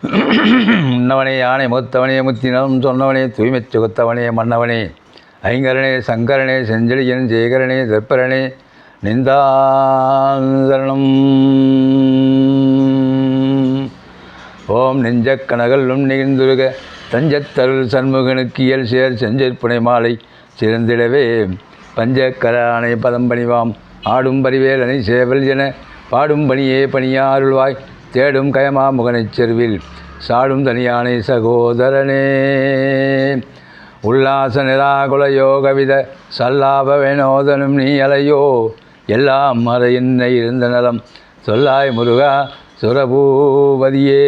முன்னவனே யானை முத்தவனே முத்தினம் சொன்னவனே தூய்மை சுகத்தவனே மன்னவனே ஐங்கரனே சங்கரனே செஞ்செழியன் ஜெயகரனே திருப்பரனே நிந்தாந்தரணம். ஓம் நெஞ்சக் கனகல்லும் நிகழ்ந்துருக தஞ்சத்தருள் சண்முகனுக்கு இயல் சேர் செஞ்சற்புனை மாலை சிறந்திடவே. பஞ்சக்கரானை பதம் பணிவாம் ஆடும் பரிவேலனை சேவல் என பாடும் பணியே பணியாருள்வாய் தேடும் கயமா முகனைச் செருவில். சாடும் தனியானை சகோதரனே. உல்லாச நிராகுல யோகவித சல்லாப வினோதனும் நீ அலையோ. எல்லாம் மற என்ன இருந்த நலம் சொல்லாய் முருகா சுரபூபதியே.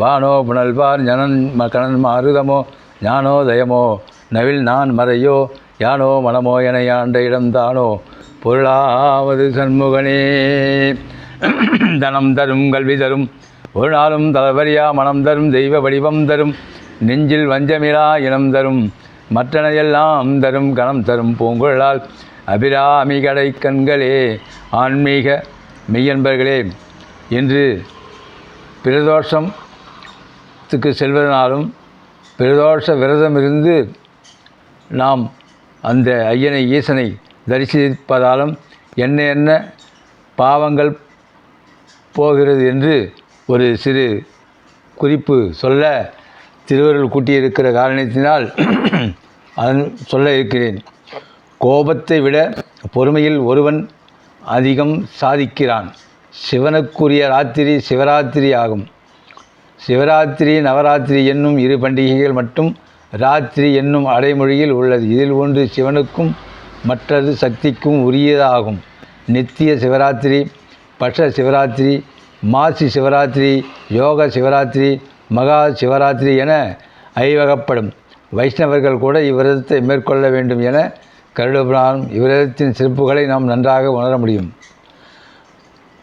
வானோ புனல்வார் ஞனன் கணன் மாருதமோ ஞானோதயமோ நவில் நான் மறையோ யானோ மனமோ என இடம் இடம்தானோ பொருளாவது சண்முகனே. தனம் தரும் கல்வி தரும் ஒரு நாளும் தலைவரியா மனம் தரும் தெய்வ வடிவம் தரும். நெஞ்சில் வஞ்சமிலா இனம் தரும். மற்றனையெல்லாம் தரும் கணம் தரும் பூங்குழலால். அபிராமி கடை கண்களே ஆன்மீக மெய்யன்பர்களே என்று பிரதோஷத்துக்கு செல்வதனாலும் பிரதோஷ விரதம் இருந்து நாம் அந்த ஐயனை ஈசனை தரிசிப்பதாலும் என்ன என்ன பாவங்கள் போகிறது என்று ஒரு சிறு குறிப்பு சொல்ல திருவருள் கூட்டியிருக்கிற காரணத்தினால் அதன் சொல்ல இருக்கிறேன். கோபத்தை விட பொறுமையில் ஒருவன் அதிகம் சாதிக்கிறான். சிவனுக்குரிய ராத்திரி சிவராத்திரி ஆகும். சிவராத்திரி நவராத்திரி என்னும் இரு பண்டிகைகள் மட்டும் ராத்திரி என்னும் அடைமொழியில் உள்ளது. இதில் ஒன்று சிவனுக்கும் மற்றது சக்திக்கும் உரியதாகும். நித்திய சிவராத்திரி பட்ச சிவராத்திரி மாசி சிவராத்திரி யோக சிவராத்திரி மகா சிவராத்திரி என ஐவகப்படும். வைஷ்ணவர்கள் கூட இவ்விரதத்தை மேற்கொள்ள வேண்டும் என கருடபுராணம் இவ்விரதத்தின் சிறப்புகளை நாம் நன்றாக உணர முடியும்.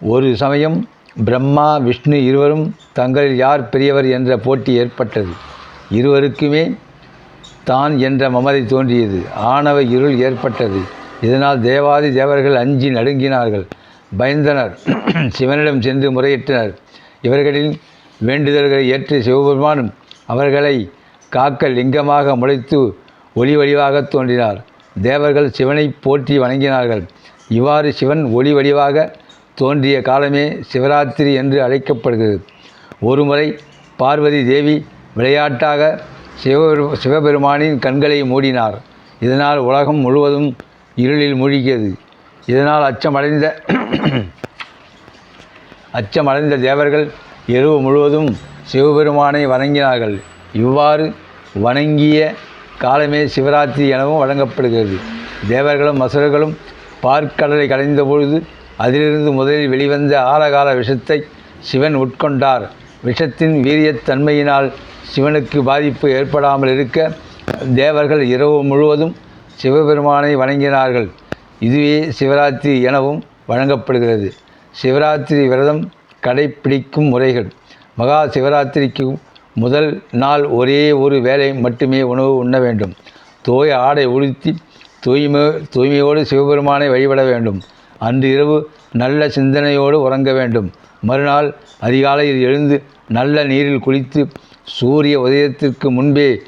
ஒரு சமயம் பிரம்மா விஷ்ணு இருவரும் தங்களில் யார் பெரியவர் என்ற போட்டி ஏற்பட்டது. இருவருக்குமே தான் என்ற மமதை தோன்றியது. ஆணவ இருள் ஏற்பட்டது. இதனால் தேவாதி தேவர்கள் அஞ்சி நடுங்கினார்கள். பயந்தனர். சிவனிடம் சென்று முறையிட்டனர். இவர்களின் வேண்டுதல்களை ஏற்று சிவபெருமானும் அவர்களை காக்க லிங்கமாக முளைத்து ஒளி வடிவாக தோன்றினார். தேவர்கள் சிவனை போற்றி வணங்கினார்கள். இவ்வாறு சிவன் ஒளி வடிவாக தோன்றிய காலமே சிவராத்திரி என்று அழைக்கப்படுகிறது. ஒருமுறை பார்வதி தேவி விளையாட்டாக சிவபெரு சிவபெருமானின் கண்களை மூடினார். இதனால் உலகம் முழுவதும் இருளில் மூழ்கியது. இதனால் அச்சமடைந்த அச்சமடைந்த தேவர்கள் இரவு முழுவதும் சிவபெருமானை வணங்கினார்கள். இவ்வாறு வணங்கிய காலமே சிவராத்திரி எனவும் வழங்கப்படுகிறது. தேவர்களும் அசுரர்களும் பார்க்கடலை கடைந்த பொழுது அதிலிருந்து முதலில் வெளிவந்த ஆலகால விஷத்தை சிவன் உட்கொண்டார். விஷத்தின் வீரியத்தன்மையினால் சிவனுக்கு பாதிப்பு ஏற்படாமல் இருக்க தேவர்கள் இரவு முழுவதும் சிவபெருமானை வணங்கினார்கள். இதுவே சிவராத்திரி எனவும் வழங்கப்படுகிறது. சிவராத்திரி விரதம் கடைப்பிடிக்கும் முறைகள். மகா சிவராத்திரிக்கு முதல் நாள் ஒரே ஒரு வேளை மட்டுமே உணவு உண்ண வேண்டும். தோய ஆடை உடுத்தி தூய்மை தூய்மையோடு சிவபெருமானை வழிபட வேண்டும். அன்று இரவு நல்ல சிந்தனையோடு உறங்க வேண்டும். மறுநாள் அதிகாலையில் எழுந்து நல்ல நீரில் குளித்து சூரிய உதயத்திற்கு முன்பே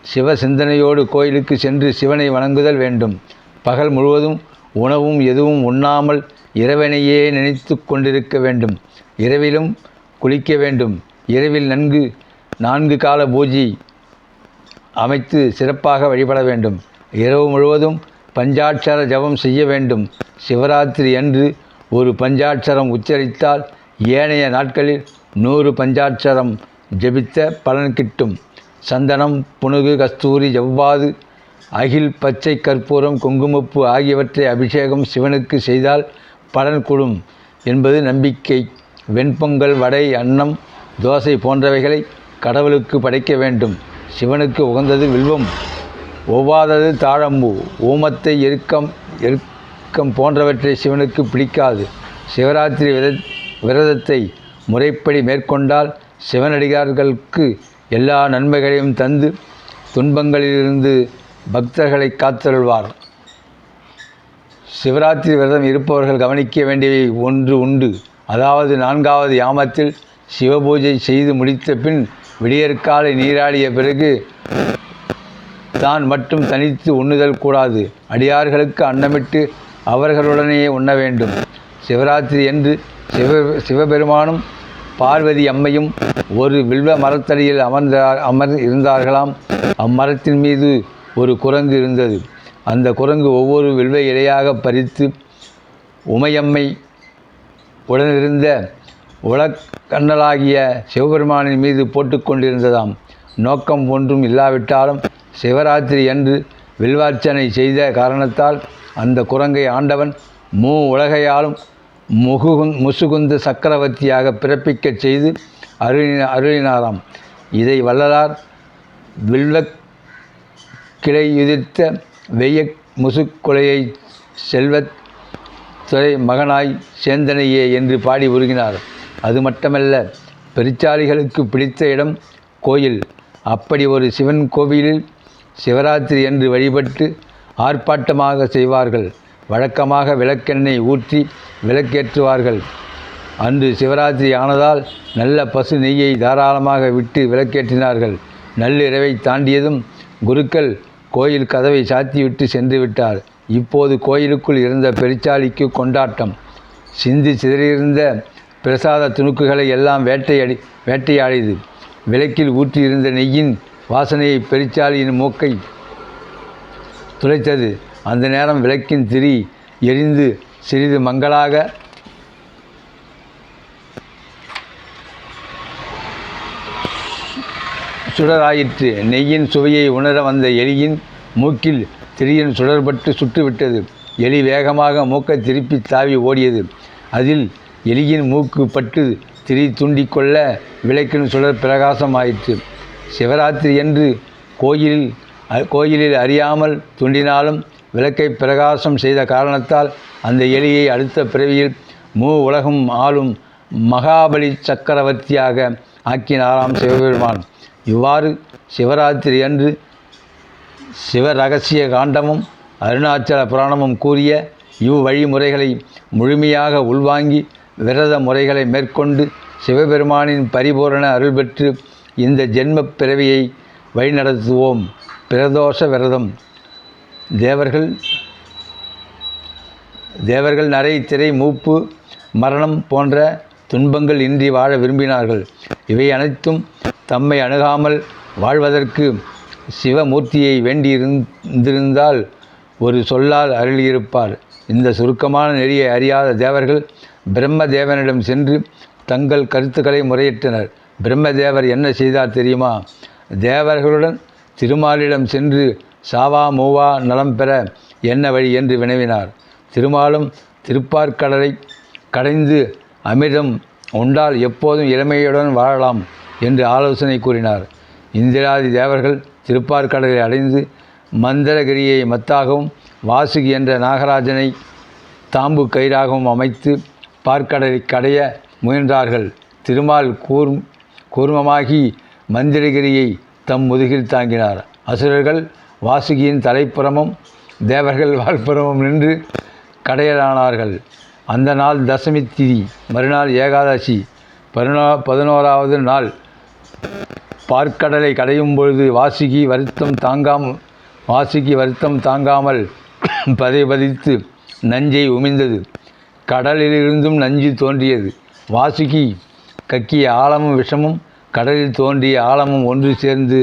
சிவ சிந்தனையோடு கோயிலுக்கு சென்று சிவனை வணங்குதல் வேண்டும். பகல் முழுவதும் உணவும் எதுவும் உண்ணாமல் இரவனையே நினைத்து கொண்டிருக்க வேண்டும். இரவிலும் குளிக்க வேண்டும். இரவில் நன்கு நான்கு கால பூஜை அமைத்து சிறப்பாக வழிபட வேண்டும். இரவு முழுவதும் பஞ்சாட்சர ஜபம் செய்ய வேண்டும். சிவராத்திரி அன்று ஒரு பஞ்சாட்சரம் உச்சரித்தால் ஏனைய நாட்களில் நூறு பஞ்சாட்சரம் ஜெபித்த பலன் கிட்டும். சந்தனம் புனுகு கஸ்தூரி ஜவ்வாது அகில் பச்சை கற்பூரம் குங்குமப்பூ ஆகியவற்றை அபிஷேகம் சிவனுக்கு செய்தால் பலன் கொடும் என்பது நம்பிக்கை. வெண்பொங்கல் வடை அன்னம் தோசை போன்றவைகளை கடவுளுக்கு படைக்க வேண்டும். சிவனுக்கு உகந்தது வில்வம் ஒவ்வாதது தாழம்பூ ஊமத்தை எருக்கம் எருக்கம் போன்றவற்றை சிவனுக்கு பிடிக்காது. சிவராத்திரி விர விரதத்தை முறைப்படி மேற்கொண்டால் சிவனடிகார்களுக்கு எல்லா நன்மைகளையும் தந்து துன்பங்களிலிருந்து பக்தர்களை காத்தருள்வார். சிவராத்திரி விரதம் இருப்பவர்கள் கவனிக்க வேண்டியவை ஒன்று உண்டு. அதாவது நான்காவது யாமத்தில் சிவபூஜை செய்து முடித்த பின் விடியற்காலை நீராடிய பிறகு தான் மட்டும் தனித்து உண்ணுதல் கூடாது. அடியார்களுக்கு அன்னமிட்டு அவர்களுடனேயே உண்ண வேண்டும். சிவராத்திரி என்று சிவ சிவபெருமானும் பார்வதி அம்மையும் ஒரு வில்வ மரத்தடியில் அமர்ந்தார் அமர் இருந்தார்களாம். அம்மரத்தின் மீது ஒரு குரங்கு இருந்தது. அந்த குரங்கு ஒவ்வொரு வில்வை இலையாக பறித்து உமையம்மை உடனிருந்த உலக்கண்ணலாகிய சிவபெருமானின் மீது போட்டுக்கொண்டிருந்ததாம் நோக்கம் ஒன்றும் இல்லாவிட்டாலும் சிவராத்திரி அன்று வில்வார்ச்சனை செய்த காரணத்தால் அந்த குரங்கை ஆண்டவன் மூ உலகையாலும் முகுகுந் முசுகுந்த சக்கரவர்த்தியாக பிறப்பிக்கச் செய்து அருளின அருளினாராம். இதை வள்ளலார் வில்வக் கிளையுதிர்த்த வெய்ய முசுக்கொலையை செல்வத் துறை மகனாய் சேந்தனையே என்று பாடி உருகினார். அது மட்டுமல்ல பெருச்சாளிகளுக்கு பிடித்த இடம் கோயில். அப்படி ஒரு சிவன் கோவிலில் சிவராத்திரி என்று வழிபட்டு ஆர்ப்பாட்டமாக செய்வார்கள். வழக்கமாக விளக்கெண்ணெய் ஊற்றி விளக்கேற்றுவார்கள். அன்று சிவராத்திரி ஆனதால் நல்ல பசு நெய்யை தாராளமாக விட்டு விளக்கேற்றினார்கள். நள்ளிரவை தாண்டியதும் குருக்கள் கோயில் கதவை சாத்திவிட்டு சென்று விட்டார் இப்போது கோயிலுக்குள் இருந்த பெருச்சாளிக்கு கொண்டாட்டம். சிந்தி சிதறியிருந்த பிரசாத துணுக்குகளை எல்லாம் வேட்டையடி வேட்டையாடியது. விளக்கில் ஊற்றியிருந்த நெய்யின் வாசனையை பெருச்சாளியின் மூக்கை துளைத்தது. அந்த நேரம் விளக்கின் திரி எரிந்து சிறிது மங்களாக சுடராயிற்று. நெய்யின் சுவையை உணர வந்த எலியின் மூக்கில் திரியின் சுடர்பட்டு சுட்டுவிட்டது. எலி வேகமாக மூக்கை திருப்பி தாவி ஓடியது. அதில் எலியின் மூக்கு பட்டு திரி துண்டிக்கொள்ள விளக்கின் சுடர் பிரகாசமாயிற்று. சிவராத்திரி என்று கோயிலில் கோயிலில் அறியாமல் துண்டினாலும் விளக்கை பிரகாசம் செய்த காரணத்தால் அந்த எலியை அடுத்த பிறவியில் மூ உலகம் ஆளும் மகாபலி சக்கரவர்த்தியாக ஆக்கினாராம் சிவபெருமான். இவ்வாறு சிவராத்திரி அன்று சிவ ரகசிய காண்டமும் அருணாச்சல புராணமும் கூறிய இவ்வழிமுறைகளை முழுமையாக உள்வாங்கி விரத முறைகளை மேற்கொண்டு சிவபெருமானின் பரிபூரண அருள் பெற்று இந்த ஜென்மப் பிறவியை வழிநடத்துவோம். பிரதோஷ விரதம். தேவர்கள் தேவர்கள் நரை திரை மூப்பு மரணம் போன்ற துன்பங்கள் இன்றி வாழ விரும்பினார்கள். இவை அனைத்தும் தம்மை அணுகாமல் வாழ்வதற்கு சிவமூர்த்தியை வேண்டியிருந்திருந்தால் ஒரு சொல்லால் அருளியிருப்பார். இந்த சுருக்கமான நெறியை அறியாத தேவர்கள் பிரம்மதேவனிடம் சென்று தங்கள் கருத்துக்களை முறையிட்டனர். பிரம்மதேவர் என்ன செய்தார் தெரியுமா? தேவர்களுடன் திருமாலிடம் சென்று சாவா மூவா நலம் பெற என்ன வழி என்று வினவினார். திருமாலும் திருப்பார்கடலை கடைந்து அமிர்தம் உண்டால் எப்போதும் இளமையுடன் வாழலாம். என்று ஆலோசனை கூறினார். இந்திராதி தேவர்கள் திருப்பார்கடலை அடைந்து மந்திரகிரியை மத்தாகவும் வாசுகி என்ற நாகராஜனை தாம்பு கயிறாகவும் அமைத்து பார்க்கடலை கடைய முயன்றார்கள். திருமால் கூர் கூர்மமாகி மந்திரகிரியை தம் முதுகில் தாங்கினார். அசுரர்கள் வாசுகியின் தலைப்புறமும் தேவர்கள் வாழ்புறமும் நின்று கடையலானார்கள். அந்த நாள் தசமி திதி மறுநாள் ஏகாதசி பதினோ பதினோராவது நாள் பார்க்கடலை கடையும் பொழுது வாசுகி வருத்தம் தாங்காம் வாசுகி வருத்தம் தாங்காமல் பதை பதித்து நஞ்சை உமிழ்ந்தது. கடலிலிருந்தும் நஞ்சு தோன்றியது. வாசுகி கக்கிய ஆழமும் விஷமும் கடலில் தோன்றிய ஆழமும் ஒன்று சேர்ந்து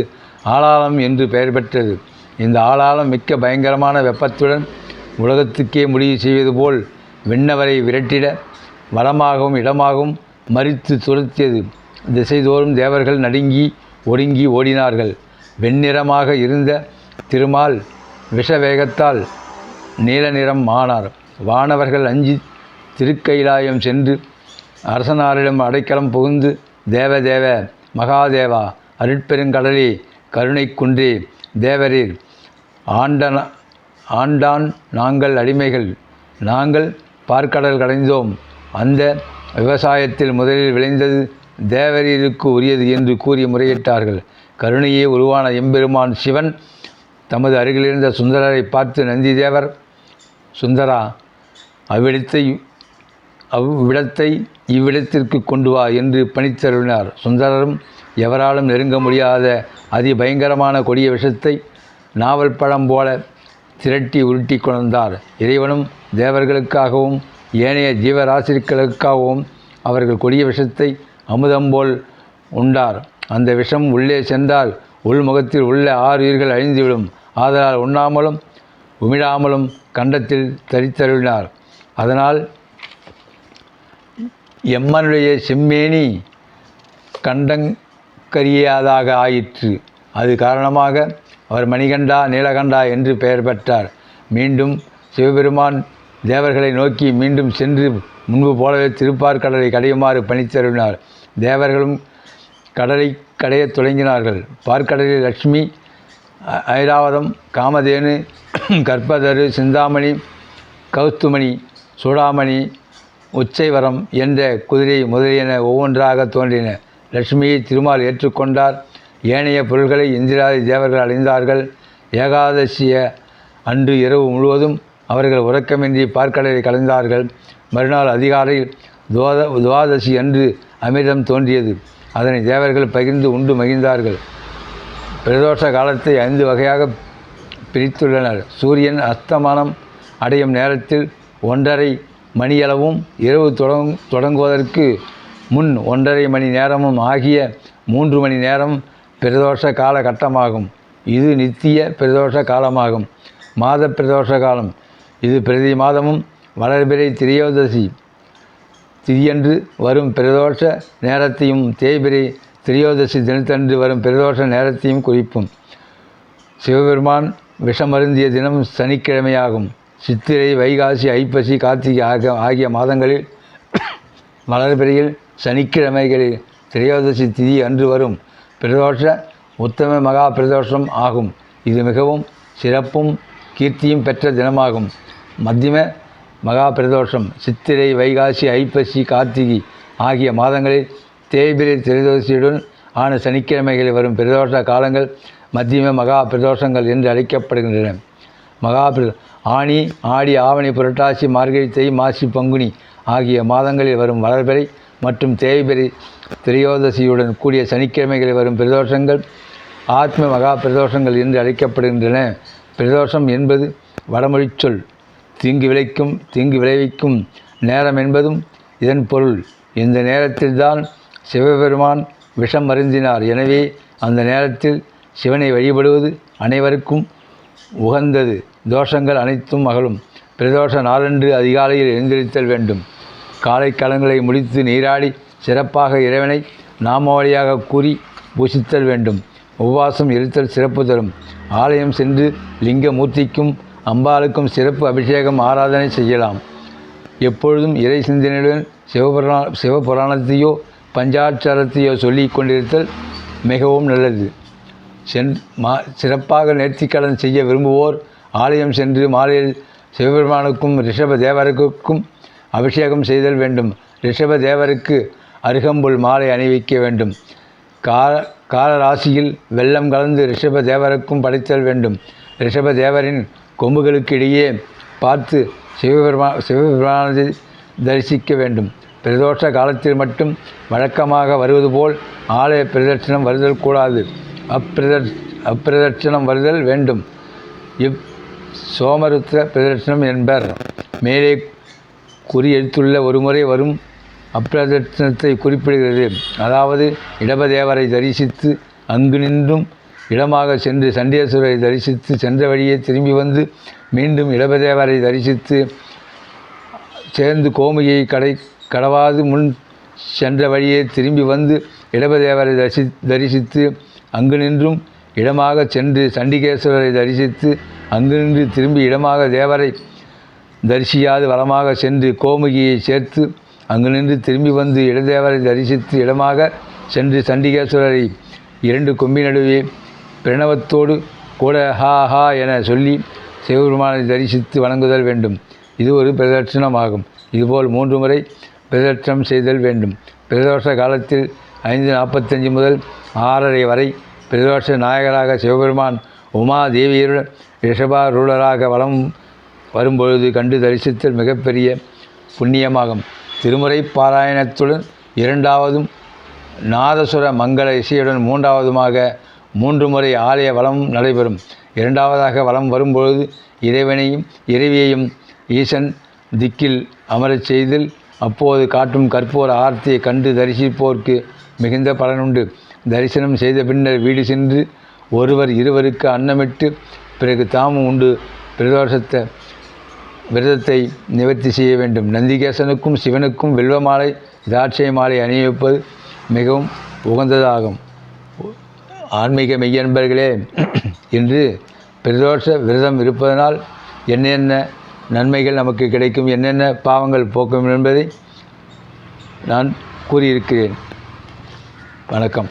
ஆளாளம் என்று பெயர் பெற்றது. இந்த ஆளாளம் மிக்க பயங்கரமான வெப்பத்துடன் உலகத்துக்கே முடிவு செய்வது போல் விண்ணவரை விரட்டிட வளமாகவும் இடமாகவும் மறித்து துரத்தியது. திசைதோறும் தேவர்கள் நடுங்கி ஒடுங்கி ஓடினார்கள். வெண்ணிறமாக இருந்த திருமால் விஷவேகத்தால் நீல நிறம் ஆனார் வானவர்கள் அஞ்சி திருக்கைலாயம் சென்று அரசனாரிடம் அடைக்கலம் புகுந்து தேவதேவ மகாதேவா அருட்பெருங்கடலே கருணை குன்றே தேவரீர் ஆண்டன ஆண்டான் நாங்கள் அடிமைகள். நாங்கள் பார்க்கடல் கடைந்தோம். அந்த விவசாயத்தில் முதலில் விளைந்தது தேவரீருக்கு உரியது என்று கூறி முறையிட்டார்கள். கருணையே உருவான எம்பெருமான் சிவன் தமது அருகிலிருந்த சுந்தரரை பார்த்து நந்திதேவர் சுந்தரா அவ்விடத்தை அவ்விடத்தை இவ்விடத்திற்கு கொண்டு வா என்று பணித்தருளினார். சுந்தரரும் எவராலும் நெருங்க முடியாத அதிபயங்கரமான கொடிய விஷத்தை நாவல் பழம் போல திரட்டி உருட்டி கொண்டார் இறைவனும் தேவர்களுக்காகவும் ஏனைய ஜீவராசிகளுக்காகவும் அவர்கள் கொடிய விஷத்தை அமுதம் போல் உண்டார். அந்த விஷம் உள்ளே சென்றால் உள்முகத்தில் உள்ள ஆறு உயிர்கள் அழிந்துவிடும். ஆதலால் உண்ணாமலும் உமிழாமலும் கண்டத்தில் தரித்தருளினார். அதனால் எம்மனுடைய செம்மேனி கண்டங்கரியாதாக ஆயிற்று. அது காரணமாக அவர் மணிகண்டா நீலகண்டா என்று பெயர் பெற்றார். மீண்டும் சிவபெருமான் தேவர்களை நோக்கி மீண்டும் சென்று முன்பு போலவே திருப்பார்கடலை கடையுமாறு பணித்தருவினார் தேவர்களும் கடலை கடையத் தொடங்கினார்கள். பார்க்கடலில் லட்சுமி ஐராவதம் காமதேனு கற்பதரு சிந்தாமணி கௌஸ்துமணி சூடாமணி உச்சைவரம் என்ற குதிரை முதலியன ஒவ்வொன்றாக தோன்றின. லட்சுமியை திருமால் ஏற்றுக்கொண்டார். ஏனைய பொருள்களை இந்திராதி தேவர்கள் அடைந்தார்கள் ஏகாதசிய அன்று இரவு முழுவதும் அவர்கள் உறக்கமின்றி பார்க்கடலை கலைந்தார்கள். மறுநாள் அதிகாலையில் துவாத துவாதசி அன்று அமிர்தம் தோன்றியது. அதனை தேவர்கள் பகிர்ந்து உண்டு மகிழ்ந்தார்கள். பிரதோஷ காலத்தை ஐந்து வகையாக பிரித்துள்ளனர். சூரியன் அஸ்தமானம் அடையும் நேரத்தில் ஒன்றரை மணியளவும் இரவு தொடங் தொடங்குவதற்கு முன் ஒன்றரை மணி நேரமும் ஆகிய மூன்று மணி நேரம் பிரதோஷ காலகட்டமாகும். இது நித்திய பிரதோஷ காலமாகும். மாத பிரதோஷ காலம். இது பிரதி மாதமும் வளர்பிறை திரியோதசி திதியன்று வரும் பிரதோஷ நேரத்தையும் தேய்பிரை திரியோதசி தினத்தன்று வரும் பிரதோஷ நேரத்தையும் குறிப்பும் சிவபெருமான் விஷமருந்திய தினம் சனிக்கிழமையாகும். சித்திரை வைகாசி ஐப்பசி கார்த்திகை ஆகிய ஆகிய மாதங்களில் வளர்பிறையில் சனிக்கிழமைகளில் திரையோதசி திதி அன்று வரும் பிரதோஷ உத்தம மகா பிரதோஷம் ஆகும். இது மிகவும் சிறப்பும் கீர்த்தியும் பெற்ற தினமாகும். மத்தியம மகா பிரதோஷம் சித்திரை வைகாசி ஐப்பசி கார்த்திகை ஆகிய மாதங்களில் தேய்பிரை திரைதோசியுடன் ஆன சனிக்கிழமைகளில் வரும் பிரதோஷ காலங்கள் மத்தியம மகா பிரதோஷங்கள் என்று அழைக்கப்படுகின்றன. மகா ஆணி ஆனி ஆடி ஆவணி புரட்டாசி மார்கழி தை மாசி பங்குனி ஆகிய மாதங்களில் வரும் வளர்பிறை மற்றும் தேய்பிறை திரையோதசியுடன் கூடிய சனிக்கிழமைகளில் வரும் பிரதோஷங்கள் ஆத்ம மகா பிரதோஷங்கள் என்று அழைக்கப்படுகின்றன. பிரதோஷம் என்பது வடமொழிச் சொல். தீங்கு விளைக்கும் தீங்கு விளைவிக்கும் நேரம் என்பதும் இதன் பொருள். இந்த நேரத்தில்தான் சிவபெருமான் விஷம் அருந்தினார். எனவே அந்த நேரத்தில் சிவனை வழிபடுவது அனைவருக்கும் உகந்தது. தோஷங்கள் அனைத்தும் அகலும். பிரதோஷ நாளன்று அதிகாலையில் எழுந்திருத்தல் வேண்டும். காலை கடன்களை முடித்து நீராடி சிறப்பாக இறைவனை நாமாவளியாக கூறி பூசித்தல் வேண்டும். உபவாசம் இருத்தல் சிறப்பு தரும். ஆலயம் சென்று லிங்க மூர்த்திக்கும் அம்பாளுக்கும் சிறப்பு அபிஷேகம் ஆராதனை செய்யலாம். எப்பொழுதும் இறை சிந்தனையுடன் சிவபுராண சிவபுராணத்தையோ பஞ்சாட்சரத்தையோ சொல்லி கொண்டிருத்தல் மிகவும் நல்லது. சென் மா சிறப்பாக நேர்த்திக்கடன் செய்ய விரும்புவோர் ஆலயம் சென்று மாலையில் சிவபெருமானுக்கும் ரிஷப தேவருக்கும் அபிஷேகம் செய்தல் வேண்டும். ரிஷப தேவருக்கு அருகம்புல் மாலை அணிவிக்க வேண்டும். கால கால ராசியில் வெள்ளம் கலந்து ரிஷப தேவருக்கும் படைத்தல் வேண்டும். ரிஷப தேவரின் கொம்புகளுக்கு இடையே பார்த்து சிவபெருமா சிவபெருமானதை தரிசிக்க வேண்டும். பிரதோஷ காலத்தில் மட்டும் வழக்கமாக வருவது போல் ஆலய பிரதட்சணம் வருதல் கூடாது. அப்பிரதட் அப்பிரதட்சணம் வருதல் வேண்டும். இவ் சோமருத்ர பிரதட்சணம் என்பர். மேலே குறி எடுத்துள்ள ஒரு முறை வரும் அப்பிரதட்சணத்தை குறிப்பிடுகிறது. அதாவது இடபதேவரை தரிசித்து அங்கு நின்றும் இடமாக சென்று சண்டேஸ்வரரை தரிசித்து சென்ற வழியே திரும்பி வந்து மீண்டும் இடபதேவரை தரிசித்து சேர்ந்து கோமுகியை கடை கடவாது முன் சென்ற வழியே திரும்பி வந்து இடபதேவரை தரிசி தரிசித்து அங்கு நின்றும் இடமாக சென்று சண்டிகேஸ்வரரை தரிசித்து அங்கு நின்று திரும்பி இடமாக தேவரை தரிசியாது வளமாக சென்று கோமுகியை சேர்த்து அங்கு நின்று திரும்பி வந்து இடதேவரை தரிசித்து இடமாக சென்று சண்டிகேஸ்வரரை இரண்டு கொம்பி நடுவே பிரணவத்தோடு கூட ஹா ஹா என சொல்லி சிவபெருமானை தரிசித்து வணங்குதல் வேண்டும். இது ஒரு பிரதட்சணமாகும். இதுபோல் மூன்று முறை பிரதட்சணம் செய்தல் வேண்டும். பிரதோஷ காலத்தில் ஐந்து நாற்பத்தஞ்சு முதல் ஆறரை வரை பிரதோஷ நாயகராக சிவபெருமான் உமா தேவியருடன் வளம் வலம் வரும்பொழுது கண்டு தரிசித்தல் மிகப்பெரிய புண்ணியமாகும். திருமுறை பாராயணத்துடன் இரண்டாவதும் நாதசுர மங்கள இசையுடன் மூன்றாவதுமாக மூன்று முறை ஆலய வளம் நடைபெறும். இரண்டாவதாக வளம் வரும்பொழுது இறைவனையும் இறைவியையும் ஈசன் திக்கில் அமரச் செய்தில் அப்போது காட்டும் கற்பூர ஆர்த்தியை கண்டு தரிசிப்போர்க்கு மிகுந்த பலனுண்டு. தரிசனம் செய்த பின்னர் வீடு சென்று ஒருவர் இருவருக்கு அன்னமிட்டு பிறகு தாமும் உண்டு. பிரதோஷத்தை விரதத்தை நிவர்த்தி செய்ய வேண்டும். நந்திகேசனுக்கும் சிவனுக்கும் வெல்வ மாலை திராட்சை மாலை அணிவிப்பது மிகவும் உகந்ததாகும். ஆன்மீக மெய்யன்பர்களே இன்று பிரதோஷ விரதம் இருப்பதனால் என்னென்ன நன்மைகள் நமக்கு கிடைக்கும் என்னென்ன பாவங்கள் போக்கும் என்பதை நான் கூறியிருக்கிறேன். வணக்கம்.